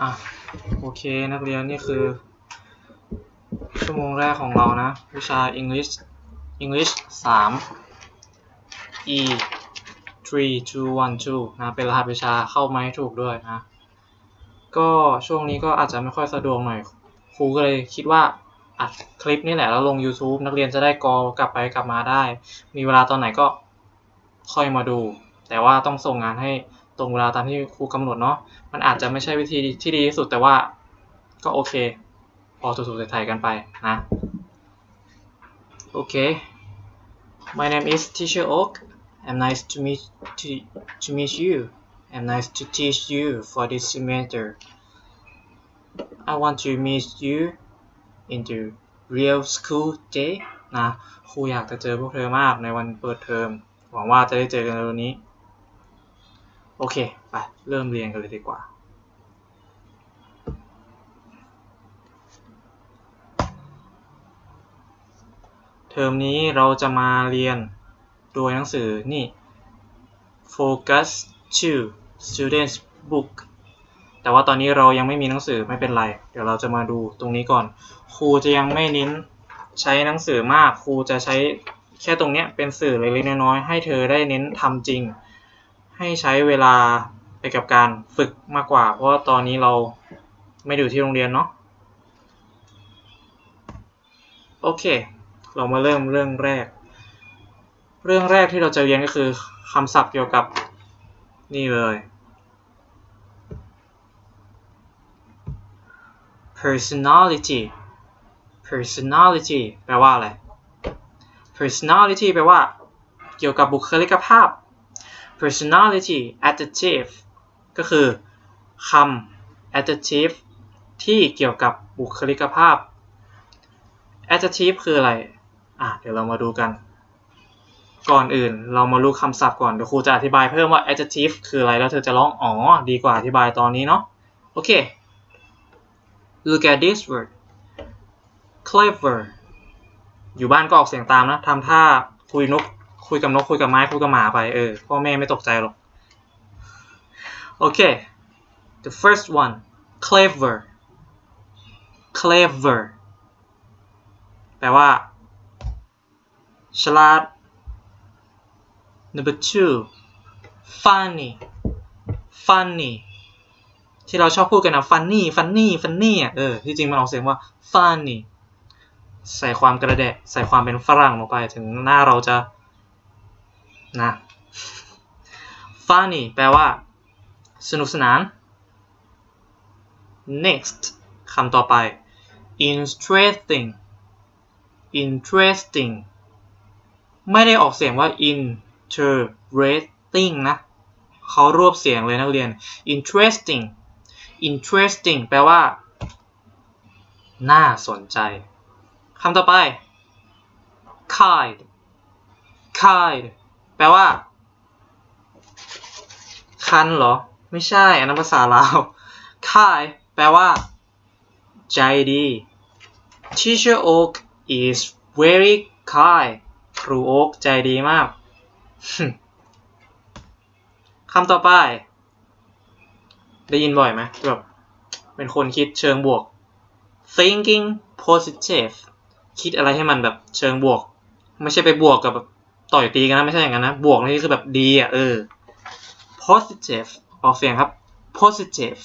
อะโอเคนักเรียนนี่คือ ชั่วโมงแรกของเรานะ วิชา English English 3 E 3 2 1 2นะเป็นรหัสวิชาเข้ามาให้ถูกด้วยนะ ก็ช่วงนี้ก็อาจจะไม่ค่อยสะดวกหน่อย ครูก็เลยคิดว่าอัดคลิปนี่แหละแล้วลง YouTube นักเรียนจะได้กอกลับไปกลับมาได้ มีเวลาตอนไหนก็ค่อยมาดู แต่ว่าต้องส่งงานให้ ตรงเวลาตามที่ครูกำหนดเนาะมันอาจจะไม่ใช่วิธีที่ดีที่สุดแต่ว่าก็โอเค พอถูกๆไทยๆกันไปนะโอเค My name is Teacher Oak I'm nice to meet to, to meet you I'm nice to teach you for this semester I want to meet you in the real school day นะครูอยากจะเจอพวกเธอมากในวันเปิดเทอม หวังว่าจะได้เจอกันในวันนี้ โอเค ไป เริ่มเรียนกันเลยดีกว่า เทอมนี้เราจะมาเรียนโดยหนังสือนี่ Focus 2 Students Book แต่ว่าตอนนี้เรายังไม่มีหนังสือไม่เป็นไร เดี๋ยวเราจะมาดูตรงนี้ก่อน ครูจะยังไม่เน้นใช้หนังสือมาก ครูจะใช้แค่ตรงเนี้ยเป็นสื่อเล็กๆน้อยๆให้เธอได้เน้นทำจริง ให้ใช้เวลาไปกับการฝึกมากกว่า เพราะตอนนี้เราไม่ด้อยู่ที่โรงเรียนเนาะโอเค เรามาเริ่มเรื่องแรก เรื่องแรกที่เราจะเรียนก็คือคำศัพท์เกี่ยวกับนี่เลย personality personality แปลว่าอะไร personality แปลว่า เกี่ยวกับบุคลิกภาพ personality adjective ก็คือคำ adjective ที่เกี่ยวกับบุคลิกภาพ adjective คืออะไร อะ เดี๋ยวเรามาดูกัน ก่อนอื่นเรามารู้คำศัพท์ก่อน เดี๋ยวครูจะอธิบายเพิ่มว่า adjective คืออะไร แล้วเธอจะร้องอ๋อ ดีกว่าอธิบายตอนนี้เนาะ โอเค look at this word clever อยู่บ้านก็ออกเสียงตามนะ ทำท่าคุยนก คุยกับนกคุยกับไม้คุยกับหมาไปเออพ่อแม่ไม่ตกใจหรอกโอเค the first one clever clever แปลว่า ฉลาด number two funny funny ที่เราชอบพูดกันนะ funny funny funny อะเออ ที่จริงมันออกเสียงว่า funny ใส่ความกระแดะ ใส่ความเป็นฝรั่งลงไป ถึงหน้าเราจะ นะ funny แปลว่า สนุกสนาน next คำต่อไป interesting interesting ไม่ได้ออกเสียงว่า interesting นะเขารวบเสียงเลยนักเรียน interesting interesting แปลว่า น่าสนใจคำต่อไป kind kind แปลว่า คันเหรอ ไม่ใช่ อันนั้นภาษาลาว kind แปลว่า ใจดี Teacher Oak is very kind ครูโอ๊กใจดีมากคำต่อไป ได้ยินบ่อยไหมแบบเป็นคนคิดเชิงบวก thinking positive คิดอะไรให้มันแบบเชิงบวก ไม่ใช่ไปบวกกับแบบ ต่อยตีกันนะไม่ใช่อย่างนั้นนะ บวกนี่คือแบบดีอะเออ positive ออกเสียงครับ positive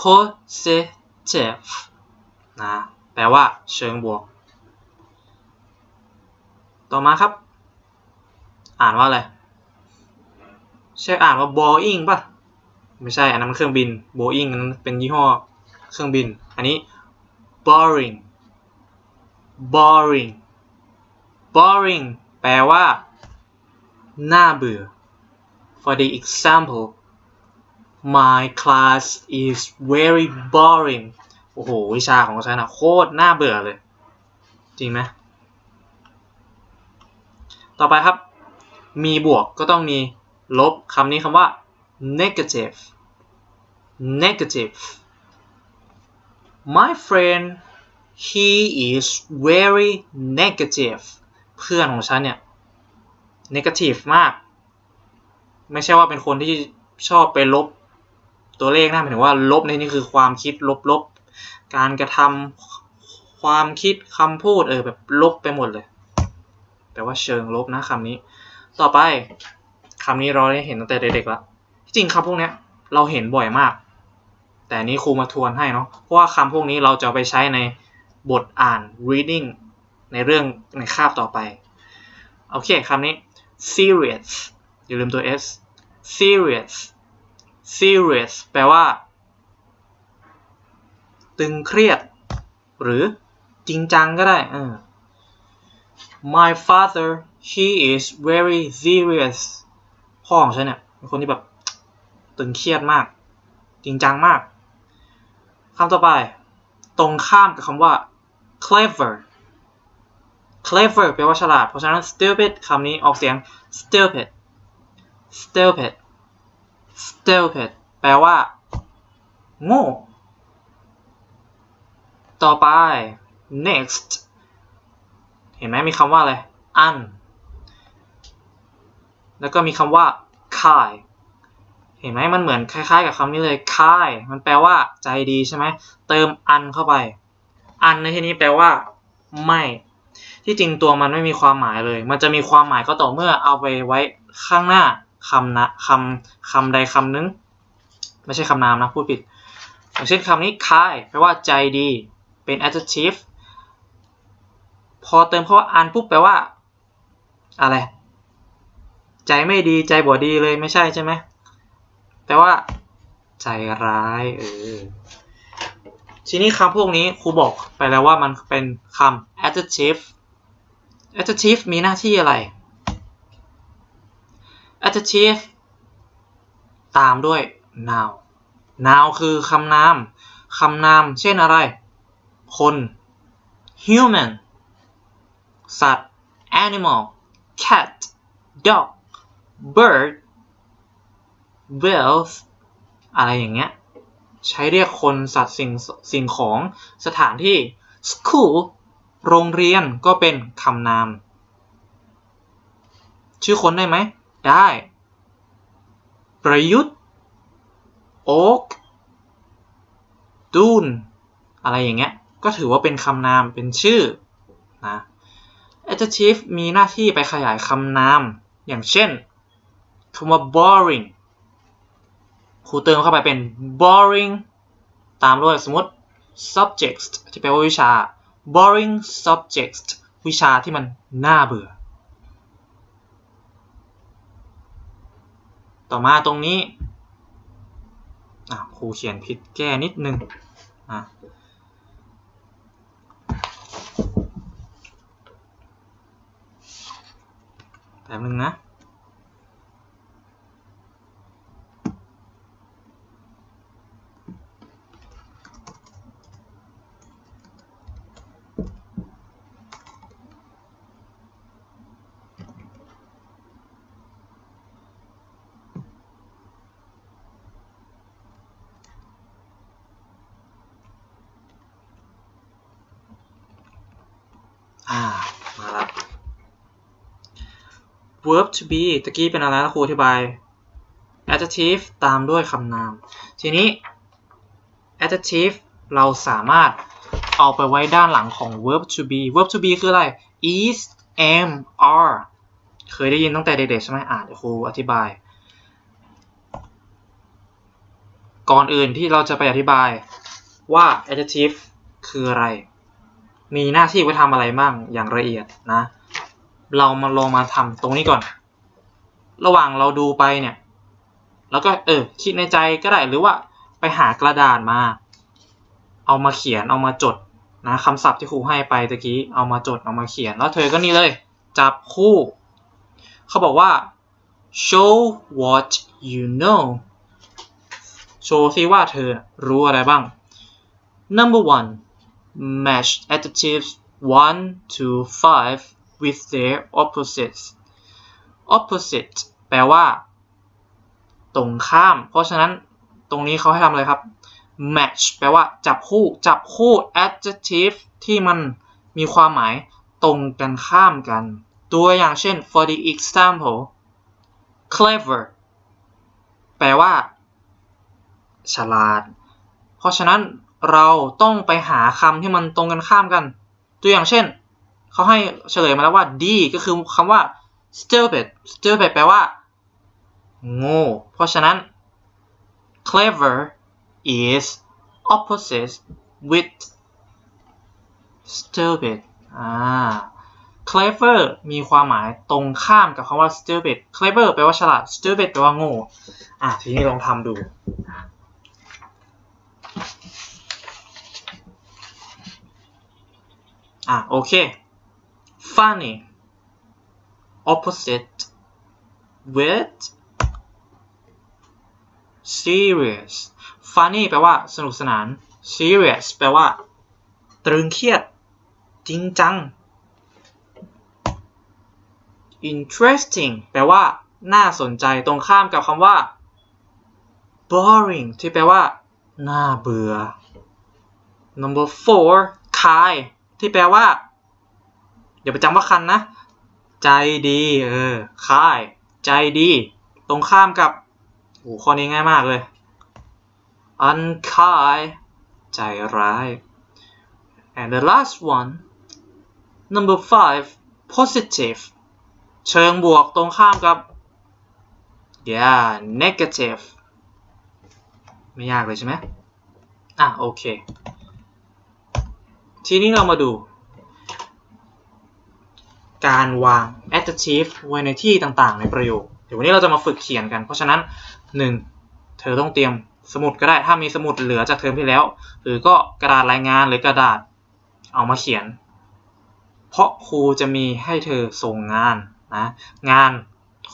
positive นะแปลว่าเชิงบวก ต่อมาครับ อ่านว่าอะไรใช่อ่านว่า Boeing ป่ะ ไม่ใช่ อันนั้นมันเครื่องบิน Boeing นั้นเป็นยี่ห้อเครื่องบิน อันนี้ boring boring boring แปลว่า น่าเบื่อ for the example my class is very boring โอ้โห วิชาของฉันนะโคตรน่าเบื่อเลย จริงไหมต่อไปครับ มีบวกก็ต้องมีลบคำนี้คำว่า negative negative my friend he is very negative เพื่อนของฉันเนี่ย negative มาก ไม่ใช่ว่าเป็นคนที่ชอบไปลบตัวเลขนะหมายถึงว่าลบในนี่คือความคิดลบๆ การกระทำความคิดคำพูดเออแบบลบไปหมดเลยแต่ว่าเชิงลบนะคำนี้ ต่อไปคำนี้เราได้เห็นตั้งแต่เด็กๆแล้วจริงคำพวกเนี้ยเราเห็นบ่อยมาก แต่นี้ครูมาทวนให้เนาะเพราะว่าคำพวกนี้เราจะไปใช้ในบทอ่าน reading ในเรื่องในคาบต่อไป โอเคคำนี้ serious อย่าลืมตัว s serious serious แปลว่า ตึงเครียด หรือจริงจังก็ได้เออ My father he is very serious พ่อของฉันเนี่ยเป็นคนที่แบบ ตึงเครียดมาก จริงจังมากคำต่อไป ตรงข้ามกับคำว่า clever clever แปลว่าฉลาด เพราะฉะนั้น stupid คำนี้ออกเสียง stupid stupid stupid แปลว่า โง่ ต่อไป next เห็นไหมมีคำว่าอะไร un แล้วก็มีคำว่า kind เห็นไหมมันเหมือนคล้ายๆ กับคำนี้เลย kind มันแปลว่าใจดีใช่ไหม เติม un เข้าไป un ในที่นี้แปลว่า ไม่ ที่จริงตัวมันไม่มีความหมายเลย มันจะมีความหมายก็ต่อเมื่อเอาไปไว้ข้างหน้าคำนะคำคำใดคำนึงไม่ใช่คำนามนะพูดผิดอย่างเช่นคำนี้ kind แปลว่าใจดี เป็น adjective พอเติมคำว่า un ปุ๊บแปลว่า อะไร ใจไม่ดีใจบ่ดีเลยไม่ใช่ใช่ไหมแปลว่า ใจร้ายเออทีนี้คำพวกนี้ครูบอกไปแล้วว่ามันเป็นคำ adjective adjective มีหน้าที่อะไร adjective ตามด้วย noun noun คือคำนาม คำนาม เช่นอะไร คน human สัตว์ animal cat dog bird wealth อะไรอย่างเงี้ย ใช้เรียกคนสัตว์สิ่งสิ่งของสถานที่ school โรงเรียนก็เป็นคำนาม ชื่อคนได้ไหม ได้ ประยุทธ์ โอ๊กดูน อะไรอย่างเงี้ย ก็ถือว่าเป็นคำนาม เป็นชื่อ นะ adjective มีหน้าที่ไปขยายคำนาม อย่างเช่นคำว่า boring ครูเติมเข้าไปเป็น boring ตามด้วยสมมติ subject ที่แปลว่าวิชา boring subject วิชาที่มันน่าเบื่อ ต่อมาตรงนี้ครูเขียนผิดแก้นิดนึงอะแป๊บนึงนะ อ่า มาแล้ว verb to be ตะกี้เป็นอะไรนะครูอธิบาย adjective ตามด้วยคำนาม ทีนี้ adjective เราสามารถเอาไปไว้ด้านหลังของ verb to be verb to be คืออะไร is am are เคยได้ยินตั้งแต่เด็กๆใช่ไหมอ่าเดี๋ยวครูอธิบาย ก่อนอื่นที่เราจะไปอธิบายว่า adjective คืออะไร มีหน้าที่ไว้ทำอะไรบ้างอย่างละเอียดนะ เรามาลองมาทำตรงนี้ก่อน ระหว่างเราดูไปเนี่ย แล้วก็เออคิดในใจก็ได้หรือว่าไปหากระดาษมา เอามาเขียนเอามาจดนะคำศัพท์ที่ครูให้ไปตะกี้เอามาจดเอามาเขียน แล้วเธอก็นี่เลย จับคู่ เขาบอกว่า show what you know โชว์ซิว่าเธอรู้อะไรบ้าง number one match adjectives 1 to 5 with their opposites opposite แปลว่า ตรงข้าม เพราะฉะนั้นตรงนี้เขาให้ทำอะไรครับ match แปลว่า จับคู่ จับคู่ adjective ที่มันมีความหมายตรงกันข้ามกัน ตัวอย่างเช่น for the example clever แปลว่า ฉลาด เพราะฉะนั้นเราต้องไปหาคำที่มันตรงกันข้ามกัน ตัวอย่างเช่น เขาให้เฉลยมาแล้วว่า D ก็คือคำว่า stupid stupid แปลว่า โง่ เพราะฉะนั้น clever is opposite with stupid อ่า clever มีความหมายตรงข้ามกับคำว่า stupid clever แปลว่าฉลาด stupid แปลว่าโง่ อะ ทีนี้ลองทำดู อะ โอเค funny opposite with serious funny แปลว่าสนุกสนาน serious แปลว่า ตรึงเครียด จริงจัง interesting แปลว่า น่าสนใจตรงข้ามกับคำว่า boring ที่แปลว่า น่าเบื่อ number four kind ที่แปลว่า อย่าไปจำว่าคันนะ ใจดีเออ kind ใจดี ตรงข้ามกับโอ้ข้อนี้ง่ายมากเลย unkind ใจร้าย and the last one number five positive เชิงบวกตรงข้ามกับ yeah negative ไม่ยากเลยใช่ไหมอะโอเค ทีนี้เรามาดู การวาง adjective ไว้ในที่ต่างๆ ในประโยค เดี๋ยววันนี้เราจะมาฝึกเขียนกัน เพราะฉะนั้น 1. เธอต้องเตรียมสมุดก็ได้ ถ้ามีสมุดเหลือจากเทอมที่แล้ว หรือก็กระดาษรายงานหรือกระดาษเอามาเขียน เพราะครูจะมีให้เธอส่งงานนะ งาน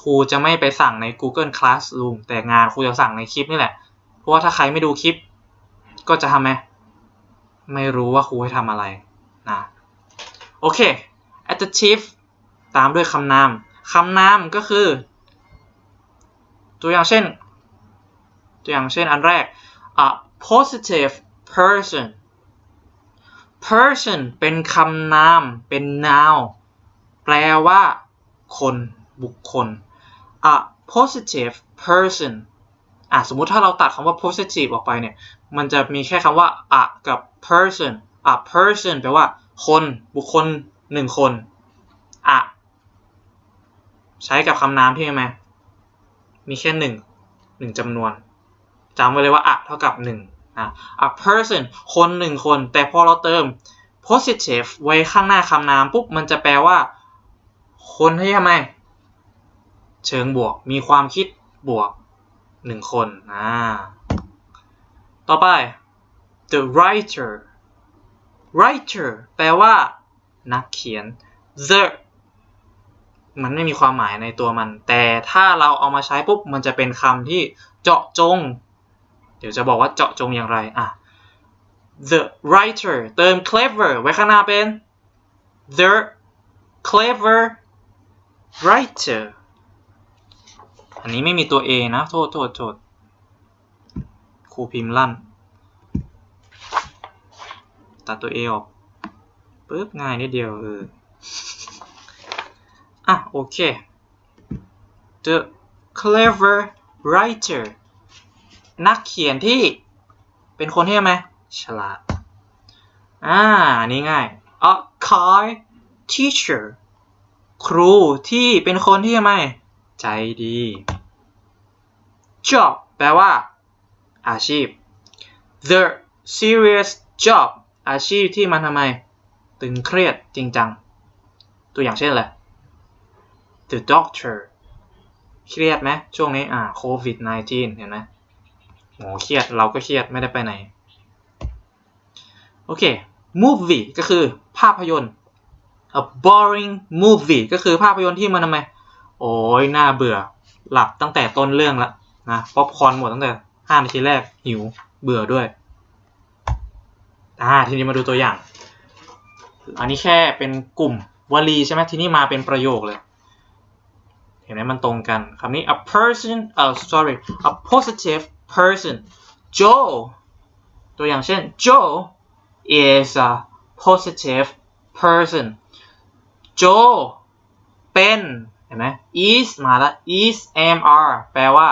ครูจะไม่ไปสั่งใน Google Classroom แต่งานครูจะสั่งในคลิปนี่แหละ เพราะว่าถ้าใครไม่ดูคลิป ก็จะทำไหมไม่รู้ว่าครูให้ทำอะไรนะ โอเค adjective ตามด้วยคำนามคำนามก็คือ ตัวอย่างเช่น ตัวอย่างเช่นอันแรก a positive person person เป็นคำนาม เป็น noun แปลว่า คนบุคคล a positive person อะสมมุติถ้าเราตัดคำว่า positive ออกไปเนี่ย มันจะมีแค่คำว่า a กับ person a person แปลว่า คนบุคคล หนึ่งคน a ใช้กับคำนามที่ไหมมีแค่หนึ่งหนึ่งจำนวนจำไว้เลยว่า a เท่ากับหนึ่งนะ a person คนหนึ่งคน แต่พอเราเติม positive ไว้ข้างหน้าคำนามปุ๊บ มันจะแปลว่า คนที่ทำไม เชิงบวก มีความคิดบวกหนึ่งคนอ่าต่อไป the writer writer แปลว่า นักเขียน the มันไม่มีความหมายในตัวมัน แต่ถ้าเราเอามาใช้ปุ๊บมันจะเป็นคำที่เจาะจง เดี๋ยวจะบอกว่าเจาะจงอย่างไรอะ the writer เติม clever ไว้ข้างหน้าเป็น the clever writer อันนี้ไม่มีตัว A นะ โทษ โทษ โทษ ครูพิมพ์ลั่น ตัดตัว A ออก ปึ๊บง่ายนิดเดียวเอออะโอเค the clever writer นักเขียนที่เป็นคนที่ทำไมฉลาดอ่าอันนี้ง่าย a kind teacher ครูที่เป็นคนที่ทำไมใจดี job แปลว่า อาชีพ the serious job อาชีพที่มันทำไม ตึงเครียดจริงจัง ตัวอย่างเช่นอะไร the doctor เครียดไหมช่วงนี้อ่าโควิด -19 เห็นไหมหมอเครียดเราก็เครียดไม่ได้ไปไหน โอเค movie ก็คือภาพยนตร์ a boring movie ก็คือภาพยนตร์ที่มันทำไม โอ้ยน่าเบื่อ หลับตั้งแต่ต้นเรื่องแล้วนะป๊อปคอนหมดตั้งแต่ห้านาทีแรกหิวเบื่อด้วยอ่าทีนี้มาดูตัวอย่าง อันนี้แค่เป็นกลุ่มวลีใช่ไหมทีนี้มาเป็นประโยคเลย เห็นไหมมันตรงกันคำนี้ a person uh sorry a positive person Joe ตัวอย่างเช่น Joe is a positive person Joe เป็นเห็นไหม is มาแล้ว is am are แปลว่า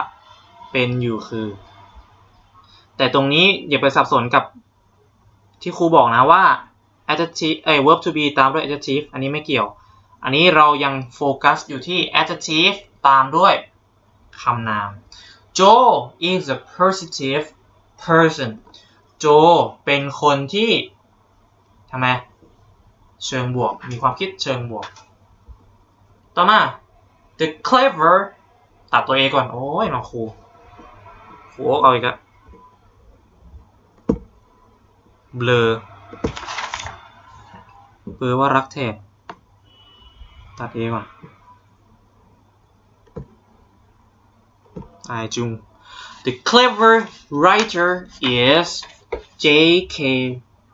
เป็นอยู่คือ แต่ตรงนี้อย่าไปสับสนกับที่ครูบอกนะว่า adjective เอ้ย verb to be ตามด้วย adjective อันนี้ไม่เกี่ยว อันนี้เรายังโฟกัสอยู่ที่ adjective ตามด้วยคำนาม Joe is a positive person Joe เป็นคนที่ทำไมเชิงบวก มีความคิดเชิงบวก ต่อมา the clever ตัดตัว A ก่อน โอ้ยน้องครูครูเอาอีกแล้วเบลอ เบลอว่ารักแทบตัด A ก่อนไอจุง The clever writer is J.K.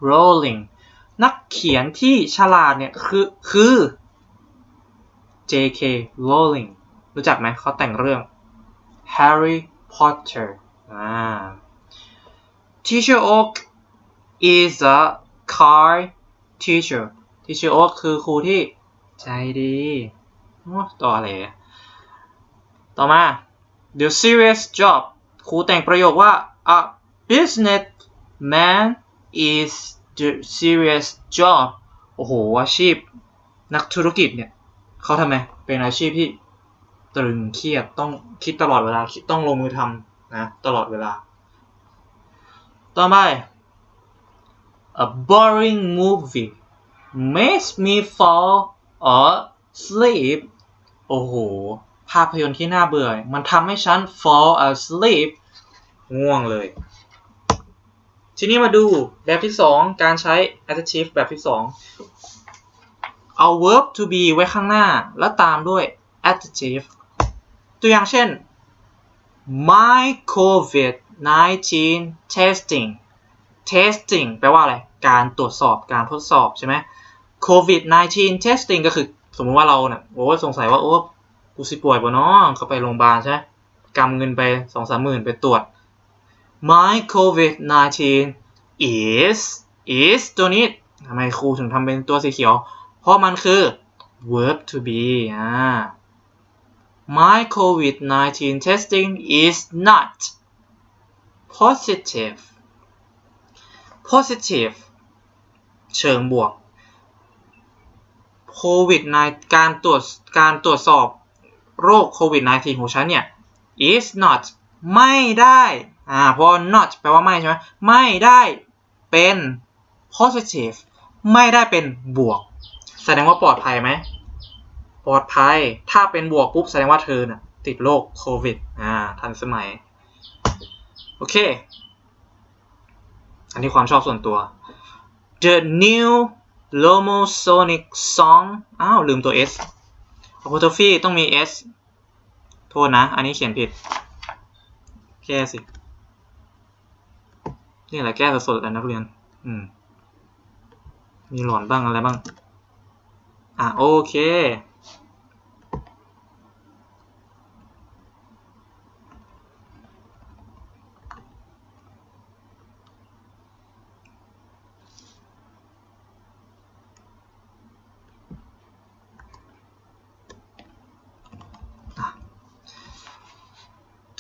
Rowling นักเขียนที่ฉลาดเนี่ยคือคือ J.K. Rowling รู้จักไหมเขาแต่งเรื่อง Harry Potter อ่า Teacher Oak is a kind teacher Teacher Oak คือครูที่ใจดีต่ออะไรต่อมา The serious job ครูแต่งประโยคว่า a business man is the serious job โอ้โห อาชีพ นักธุรกิจเนี่ย เขาทำไม เป็นอาชีพที่ตรึงเครียด ต้องคิดตลอดเวลา คิดต้องลงมือทำนะ ตลอดเวลา ต่อไป a boring movie makes me fall asleep โอ้โห ภาพยนตร์ที่น่าเบื่อ มันทำให้ฉัน fall asleep ง่วงเลย ทีนี้มาดูแบบที่ 2 การใช้ adjective แบบที่ 2 เอา verb to be ไว้ข้างหน้า แล้วตามด้วย adjective ตัวอย่างเช่น my covid 19 testing testing แปลว่าอะไร การตรวจสอบ การทดสอบใช่ไหม covid 19 testing ก็คือสมมติว่าเราเนี่ยโอ้สงสัยว่าโอ้กูสิป่วยปะเนาะเขาไปโรงพยาบาลใช่ กำเงินไปสองสามหมื่นไปตรวจ my covid 19 is is ตัวนี้ทำไมครูถึงทำเป็นตัวสีเขียว เพราะมันคือ verb to be อ่า my covid 19 testing is not positive positive เชิงบวก โควิด9การตรวจการตรวจสอบโรคโควิด -19 ของฉันเนี่ย is not ไม่ได้อ่าเพราะ not แปลว่าไม่ใช่ไหมไม่ได้เป็น positive ไม่ได้เป็นบวก แสดงว่าปลอดภัยไหมปลอดภัย ถ้าเป็นบวกปุ๊บแสดงว่าเธอน่ะติดโรคโควิดอ่าทันสมัย โอเค อันนี้ความชอบส่วนตัว The new Lomosonic song อ้าว ลืมตัว S apostrophe ต้องมี S โทษนะ อันนี้เขียนผิด แก้สิ นี่แหละแก้สดๆเลยนักเรียน อืม มีหลอนบ้างอะไรบ้าง อะ โอเค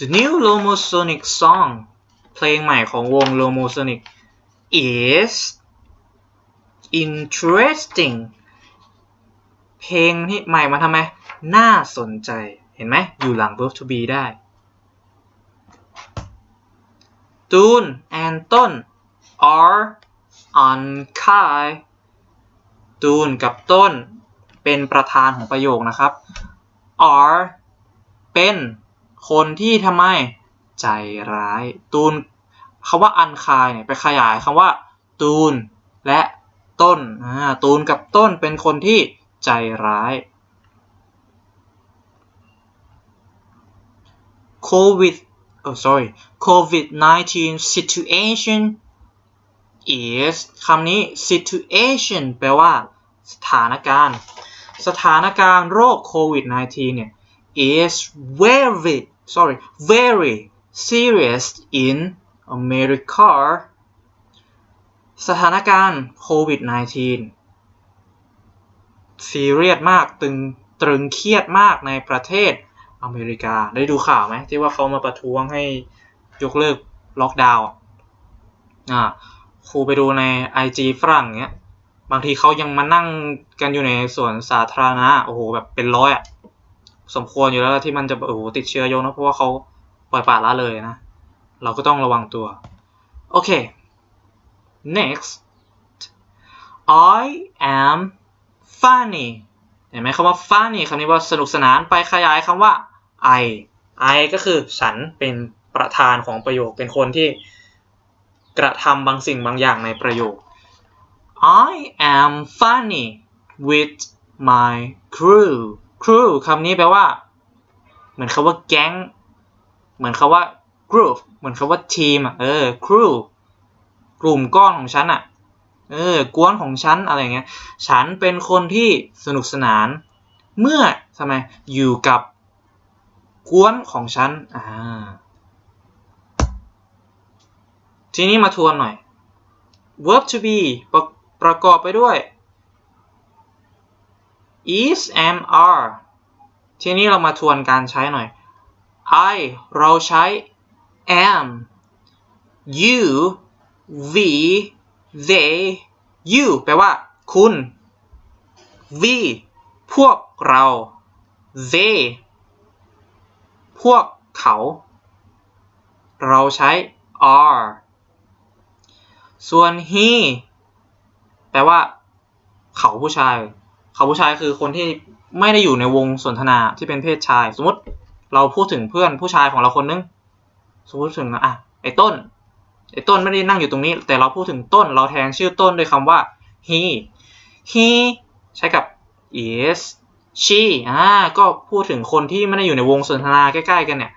The new Lomosonic song เพลงใหม่ของวง Lomosonic is interesting เพลงที่ใหม่มาทำไม น่าสนใจ เห็นไหม อยู่หลัง verb to be ได้ ตูน and ต้น are on Kai ตูนกับต้น เป็นประธานของประโยคนะครับ are เป็น คนที่ทำไมใจร้าย ตูนคำว่าอันคายเนี่ยไปขยายคำว่า ตูนและต้นอ่าตูนกับต้นเป็นคนที่ใจร้ายโควิด oh sorry COVID 19 situation is คำนี้ situation แปลว่า สถานการณ์ สถานการณ์โรคโควิด 19 เนี่ย is very sorry very serious in America สถานการณ์โควิด 19 ซีเรียสมากตึงตรึงเครียดมากในประเทศอเมริกา ได้ดูข่าวไหมที่ว่าเขามาประท้วงให้ยกเลิกล็อกดาวน์อ่าครูไปดูใน IG ฝรั่งเนี้ย บางทีเขายังมานั่งกันอยู่ในสวนสาธารณะ โอ้โห แบบเป็นร้อยอะ สมควรอยู่แล้วที่มันจะโอ้โหติดเชื้อเยอะนะเพราะว่าเขาปล่อยปละละเลยนะ เราก็ต้องระวังตัว โอเค next I am funny เห็นไหมคำว่า funny คำนี้ว่าสนุกสนานไปขยายคำว่า I I ก็คือฉันเป็นประธานของประโยคเป็นคนที่กระทำบางสิ่งบางอย่างในประโยค I am funny with my crew crew คำนี้แปลว่า เหมือนคำว่าแก๊ง เหมือนคำว่า group เหมือนคำว่าทีมอะเออ crew กลุ่มก้อนของฉันอะเออกวนของฉันอะไรเงี้ย ฉันเป็นคนที่สนุกสนาน เมื่อทำไมอยู่กับกวนของฉันอ่าทีนี้มาทวนหน่อย verb to be ประประกอบไปด้วย is am are ทีนี้เรามาทวนการใช้หน่อย I เราใช้ am you we they you แปลว่า คุณ we พวกเรา they พวกเขา เราใช้ are ส่วน he แปลว่า เขาผู้ชาย เขาผู้ชายคือคนที่ไม่ได้อยู่ในวงสนทนาที่เป็นเพศชาย สมมติเราพูดถึงเพื่อนผู้ชายของเราคนนึงสมมติถึงอะไอ้ต้นไอ้ต้นไม่ได้นั่งอยู่ตรงนี้ แต่เราพูดถึงต้นเราแทนชื่อต้นด้วยคำว่า he he ใช้กับ is she อ่าก็พูดถึงคนที่ไม่ได้อยู่ในวงสนทนาใกล้ๆกันเนี่ย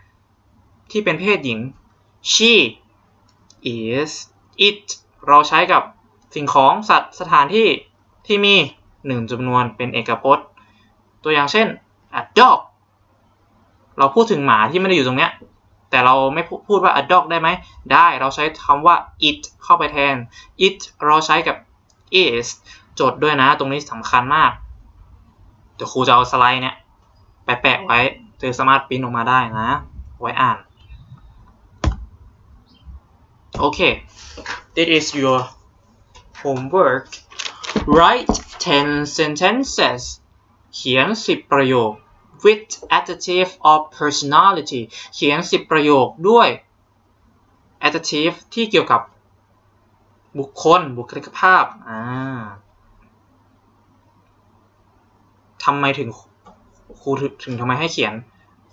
ที่เป็นเพศหญิง she is it เราใช้กับสิ่งของสัตว์สถานที่ที่มี หนึ่งจำนวนเป็นเอกพจน์ ตัวอย่างเช่น a dog เราพูดถึงหมาที่ไม่ได้อยู่ตรงเนี้ยแต่เราไม่พูดว่า a dog ได้ไหม ได้ เราใช้คำว่า it เข้าไปแทน it เราใช้กับ is จดด้วยนะ ตรงนี้สำคัญมาก เดี๋ยวครูจะเอาสไลด์เนี่ยแปะไว้เธอสามารถปิ้นออกมาได้นะ ไว้อ่าน โอเค this is your homework write 10 sentences เขียน10ประโยค with adjective of personality เขียน10ประโยคด้วย adjective ที่เกี่ยวกับบุคคล บุคลิกภาพ อ่าทำไมถึงครูถึงทำไมให้เขียน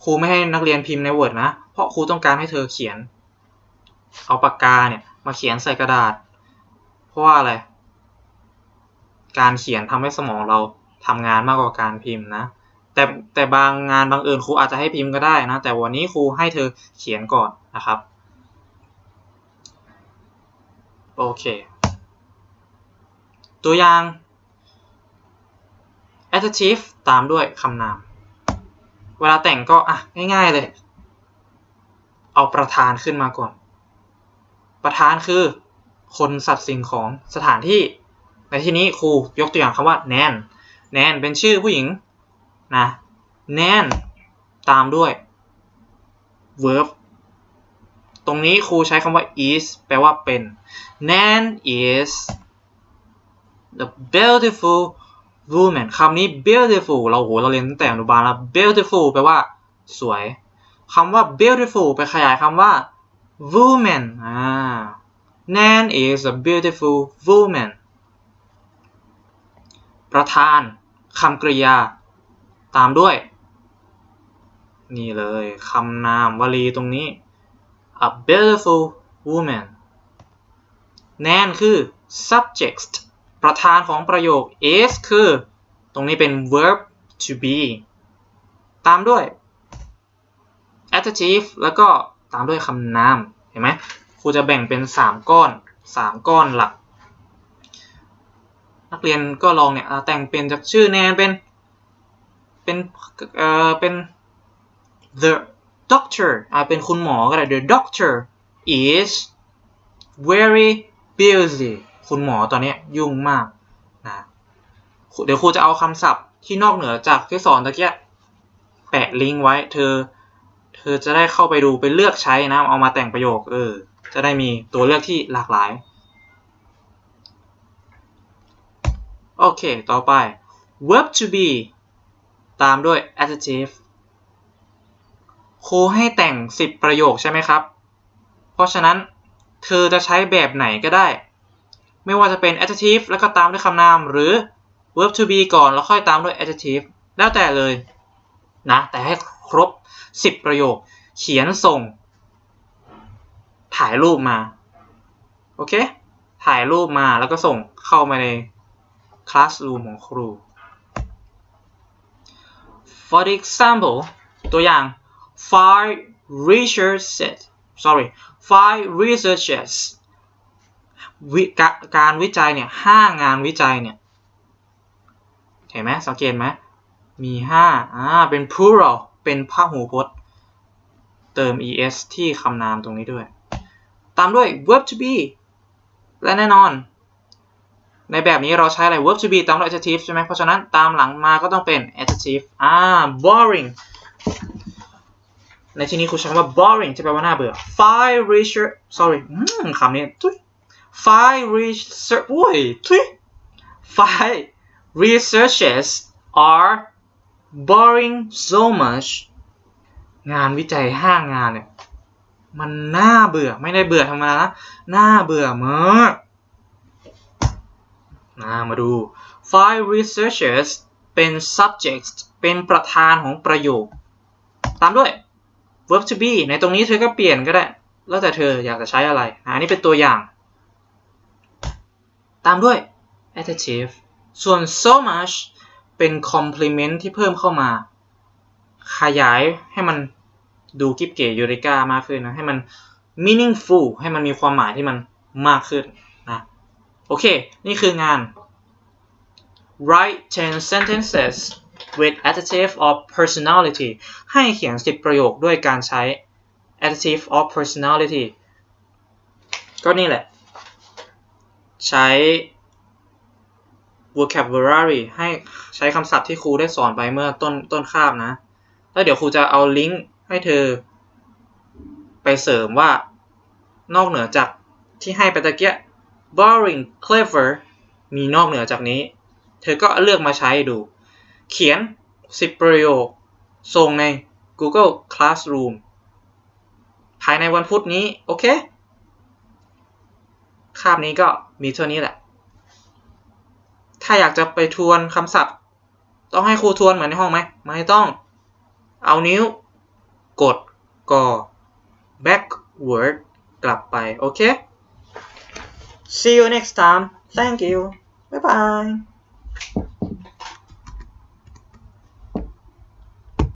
ครูไม่ให้นักเรียนพิมพ์ใน Word นะ เพราะครูต้องการให้เธอเขียน เอาปากกาเนี่ย มาเขียนใส่กระดาษ เพราะว่าอะไร การเขียนทำให้สมองเราทำงานมากกว่าการพิมพ์นะ แต่แต่บางงานบางเอิญครูอาจจะให้พิมพ์ก็ได้นะ แต่วันนี้ครูให้เธอเขียนก่อนนะครับโอเค ตัวอย่าง adjective ตามด้วยคำนาม เวลาแต่งก็อะง่ายๆเลย เอาประธานขึ้นมาก่อน ประธานคือ คนสัตว์สิ่งของสถานที่ ในที่นี้ครูยกตัวอย่างคำว่าแนนแนนเป็นชื่อผู้หญิงนะแนนตามด้วย verb ตรงนี้ครูใช้คำว่า is แปลว่าเป็น Nan is the beautiful woman คำนี้ beautiful เราโหเราเรียนตั้งแต่อนุบาลแล้ว beautiful แปลว่าสวยคำว่า beautiful ไปขยายคำว่า woman อ่า Nan is a beautiful woman ประธานคำกริยา ตามด้วย นี่เลยคำนามวลีตรงนี้ a beautiful woman Nan คือ subject ประธานของประโยค is คือ ตรงนี้เป็น verb to be ตามด้วย adjective แล้วก็ตามด้วยคำนาม เห็นไหมครูจะแบ่งเป็น 3 ก้อน 3 ก้อนหลัก นักเรียนก็ลองเนี่ยแต่งเป็นจากชื่อแนนเป็นเป็นเอ่อเป็น the doctor อ่าเป็นคุณหมอก็ได้ the doctor is very busy คุณหมอตอนนี้ยุ่งมากนะเดี๋ยวครูจะเอาคำศัพท์ที่นอกเหนือจากที่สอนตะเกียแปะลิงก์ไว้ เธอ เธอจะได้เข้าไปดูไปเลือกใช้นะ เอามาแต่งประโยค เออ จะได้มีตัวเลือกที่หลากหลาย อเค ต่อไป verb to be ตามด้วย adjective ครูให้แต่ง 10 ประโยคใช่ไหมครับ เพราะฉะนั้นเธอจะใช้แบบไหนก็ได้ ไม่ว่าจะเป็น adjective แล้วก็ตามด้วยคำนาม หรือ verb to be ก่อนแล้วค่อยตามด้วย adjective แล้วแต่เลยนะ แต่ให้ครบ 10 ประโยค เขียนส่ง ถ่ายรูปมา โอเค ถ่ายรูปมาแล้วก็ส่งเข้ามาใน classroom ของครู For example ตัวอย่าง five researchers sorry five researchers กะการวิจัยเนี่ยห้างานวิจัยเนี่ย เห็นไหมสังเกตไหมมีห้าอ่า เป็น plural เป็นพหูพจน์ เติม es ที่คำนามตรงนี้ด้วย ตามด้วย verb to be และแน่นอน ในแบบนี้เราใช้อะไร verb to be ตามด้วย adjective ใช่ไหมเพราะฉะนั้นตามหลังมาก็ต้องเป็น adjective อ่า boring ในที่นี้ครูใช้คำว่า boring ที่แปลว่าน่าเบื่อ five research sorry คำนี้ทุย five research โอ้ยทุย five researchers are boring so much งานวิจัยห้างงานเนี่ย มันน่าเบื่อไม่ได้เบื่อธรรมดานะน่าเบื่อมาก มามาดู five researchers เป็น subject เป็นประธานของประโยค ตามด้วย verb to be ในตรงนี้เธอก็เปลี่ยนก็ได้ แล้วแต่เธออยากจะใช้อะไรอันนี้เป็นตัวอย่าง ตามด้วย adjective ส่วน so much เป็น complement ที่เพิ่มเข้ามา ขยายให้มันดูกิบเก๋ยูริก้ามากขึ้นนะ ให้มัน meaningful ให้มันมีความหมายที่มันมากขึ้น โอเค นี่คืองาน write 10 sentences with adjective of personality ให้เขียน 10 ประโยคด้วยการใช้ adjective of personality ก็นี่แหละ ใช้ vocabulary ให้ใช้คำศัพท์ที่ครูได้สอนไปเมื่อต้นต้นคาบนะ แล้วเดี๋ยวครูจะเอาลิงก์ให้เธอ ไปเสริมว่านอกเหนือจากที่ให้ไปตะเกีย boring clever มีนอกเหนือจากนี้ เธอก็เลือกมาใช้ดู เขียน 10 ประโยค ส่งใน Google Classroom ภายในวันพุธนี้ โอเค คาบนี้ก็มีเท่านี้แหละ ถ้าอยากจะไปทวนคำศัพท์ ต้องให้ครูทวนเหมือนในห้องไหม ไม่ต้อง เอานิ้ว กดก่อ backward กลับไป โอเค see you next time. Thank you. Bye bye